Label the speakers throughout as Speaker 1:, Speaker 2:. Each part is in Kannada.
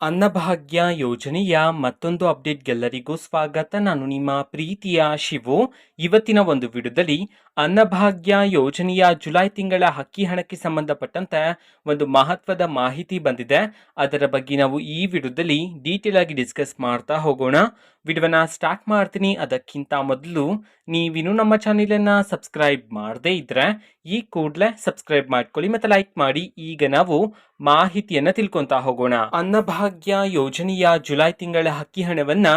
Speaker 1: ಅನ್ನಭಾಗ್ಯ ಯೋಜನೆಯ ಮತ್ತೊಂದು ಅಪ್ಡೇಟ್ಗೆಲ್ಲರಿಗೂ ಸ್ವಾಗತ. ನಾನು ನಿಮ್ಮ ಪ್ರೀತಿಯ ಶಿವು. ಇವತ್ತಿನ ಒಂದು ವಿಡಿಯೋದಲ್ಲಿ ಅನ್ನಭಾಗ್ಯ ಯೋಜನೆಯ ಜುಲೈ ತಿಂಗಳ ಹಕ್ಕಿ ಹಣಕ್ಕೆ ಸಂಬಂಧಪಟ್ಟಂತೆ ಒಂದು ಮಹತ್ವದ ಮಾಹಿತಿ ಬಂದಿದೆ. ಅದರ ಬಗ್ಗೆ ನಾವು ಈ ವಿಡಿಯೋದಲ್ಲಿ ಡೀಟೇಲ್ ಆಗಿ ಡಿಸ್ಕಸ್ ಮಾಡ್ತಾ ಹೋಗೋಣ. ವಿಡಿಯೋನ ಸ್ಟಾರ್ಟ್ ಮಾಡ್ತೀನಿ. ಅದಕ್ಕಿಂತ ಮೊದಲು ನೀವಿನ್ನೂ ನಮ್ಮ ಚಾನೆಲನ್ನು ಸಬ್ಸ್ಕ್ರೈಬ್ ಮಾಡದೇ ಇದ್ರೆ ಈ ಕೂಡಲೇ ಸಬ್ಸ್ಕ್ರೈಬ್ ಮಾಡ್ಕೊಳ್ಳಿ ಮತ್ತೆ ಲೈಕ್ ಮಾಡಿ. ಈಗ ನಾವು ಮಾಹಿತಿಯನ್ನು ತಿಳ್ಕೊತಾ ಹೋಗೋಣ. ಅನ್ನಭಾಗ್ಯ ಯೋಜನೆಯ ಜುಲೈ ತಿಂಗಳ ಹಕ್ಕಿ ಹಣವನ್ನ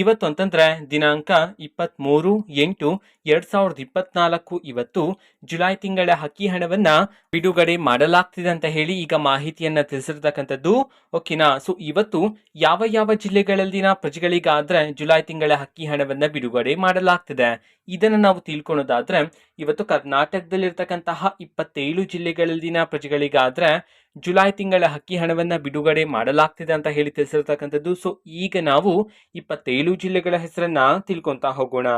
Speaker 1: ಇವತ್ತು ಅಂತಂದ್ರೆ ದಿನಾಂಕ ಇಪ್ಪತ್ತ್ ಮೂರು ಎಂಟು ಎರಡು ಸಾವಿರದ ಇಪ್ಪತ್ನಾಲ್ಕು ಇವತ್ತು ಜುಲೈ ತಿಂಗಳ ಹಕ್ಕಿ ಹಣವನ್ನ ಬಿಡುಗಡೆ ಮಾಡಲಾಗ್ತಿದೆ ಅಂತ ಹೇಳಿ ಈಗ ಮಾಹಿತಿಯನ್ನು ತಿಳಿಸಿರ್ತಕ್ಕಂಥದ್ದು. ಓಕೆನಾ ಸೊ ಇವತ್ತು ಯಾವ ಯಾವ ಜಿಲ್ಲೆಗಳಲ್ಲಿನ ಪ್ರಜೆಗಳಿಗಾದ್ರೆ ಜುಲೈ ತಿಂಗಳ ಹಕ್ಕಿ ಹಣವನ್ನು ಬಿಡುಗಡೆ ಮಾಡಲಾಗ್ತದೆ. ಇದನ್ನು ನಾವು ತಿಳ್ಕೊಳೋದಾದ್ರೆ, ಇವತ್ತು ಕರ್ನಾಟಕದಲ್ಲಿರ್ತಕ್ಕಂತಹ ಇಪ್ಪತ್ತೇಳು ಜಿಲ್ಲೆಗಳಲ್ಲಿನ ಪ್ರಜೆಗಳಿಗಾದ್ರೆ ಜುಲೈ ತಿಂಗಳ ಹಕ್ಕಿ ಹಣವನ್ನು ಬಿಡುಗಡೆ ಮಾಡಲಾಗ್ತಿದೆ ಅಂತ ಹೇಳಿ ತಿಳಿಸಿರ್ತಕ್ಕಂಥದ್ದು. ಸೊ ಈಗ ನಾವು ಇಪ್ಪತ್ತೇಳು ಜಿಲ್ಲೆಗಳ ಹೆಸರನ್ನ ತಿಳ್ಕೊಂತಾ ಹೋಗೋಣ.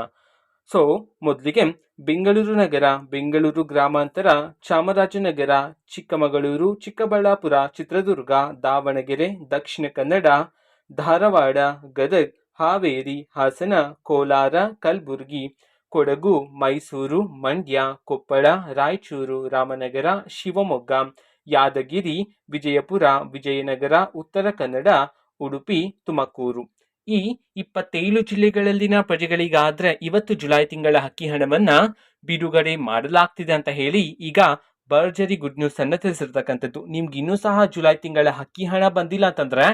Speaker 1: ಸೊ ಮೊದಲಿಗೆ ಬೆಂಗಳೂರು ನಗರ, ಬೆಂಗಳೂರು ಗ್ರಾಮಾಂತರ, ಚಾಮರಾಜನಗರ, ಚಿಕ್ಕಮಗಳೂರು, ಚಿಕ್ಕಬಳ್ಳಾಪುರ, ಚಿತ್ರದುರ್ಗ, ದಾವಣಗೆರೆ, ದಕ್ಷಿಣ ಕನ್ನಡ, ಧಾರವಾಡ, ಗದಗ್ ಹಾವೇರಿ, ಹಾಸನ, ಕೋಲಾರ, ಕಲಬುರಗಿ, ಕೊಡಗು, ಮೈಸೂರು, ಮಂಡ್ಯ, ಕೊಪ್ಪಳ, ರಾಯಚೂರು, ರಾಮನಗರ, ಶಿವಮೊಗ್ಗ, ಯಾದಗಿರಿ, ವಿಜಯಪುರ, ವಿಜಯನಗರ, ಉತ್ತರ ಕನ್ನಡ, ಉಡುಪಿ, ತುಮಕೂರು. ಈ ಇಪ್ಪತ್ತೇಳು ಜಿಲ್ಲೆಗಳಲ್ಲಿನ ಪ್ರಜೆಗಳಿಗಾದ್ರೆ ಇವತ್ತು ಜುಲೈ ತಿಂಗಳ ಹಕ್ಕಿ ಹಣವನ್ನ ಬಿಡುಗಡೆ ಮಾಡಲಾಗ್ತಿದೆ ಅಂತ ಹೇಳಿ ಈಗ ಭರ್ಜರಿ ಗುಡ್ ನ್ಯೂಸ್ ಅನ್ನ ತಿಳಿಸಿರ್ತಕ್ಕಂಥದ್ದು. ನಿಮ್ಗೆ ಇನ್ನೂ ಸಹ ಜುಲೈ ತಿಂಗಳ ಹಕ್ಕಿ ಹಣ ಬಂದಿಲ್ಲ ಅಂತಂದ್ರೆ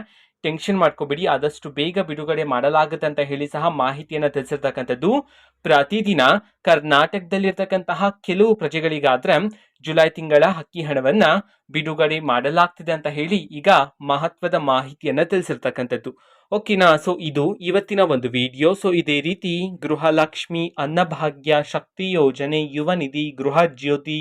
Speaker 1: ಟೆನ್ಷನ್ ಮಾಡ್ಕೋಬೇಡಿ, ಆದಷ್ಟು ಬೇಗ ಬಿಡುಗಡೆ ಮಾಡಲಾಗುತ್ತೆ ಅಂತ ಹೇಳಿ ಸಹ ಮಾಹಿತಿಯನ್ನು ತಿಳಿಸಿರ್ತಕ್ಕಂಥದ್ದು. ಪ್ರತಿದಿನ ಕರ್ನಾಟಕದಲ್ಲಿರ್ತಕ್ಕಂತಹ ಕೆಲವು ಪ್ರಜೆಗಳಿಗಾದ್ರೆ ಜುಲೈ ತಿಂಗಳ ಅಕ್ಕಿ ಹಣವನ್ನ ಬಿಡುಗಡೆ ಮಾಡಲಾಗ್ತಿದೆ ಅಂತ ಹೇಳಿ ಈಗ ಮಹತ್ವದ ಮಾಹಿತಿಯನ್ನು ತಿಳಿಸಿರ್ತಕ್ಕಂಥದ್ದು. ಓಕೆನಾ ಸೊ ಇದು ಇವತ್ತಿನ ಒಂದು ವಿಡಿಯೋ ಸೊ ಇದೇ ರೀತಿ ಗೃಹಲಕ್ಷ್ಮಿ ಅನ್ನಭಾಗ್ಯ ಶಕ್ತಿ ಯೋಜನೆ ಯುವ ನಿಧಿ ಗೃಹ ಜ್ಯೋತಿ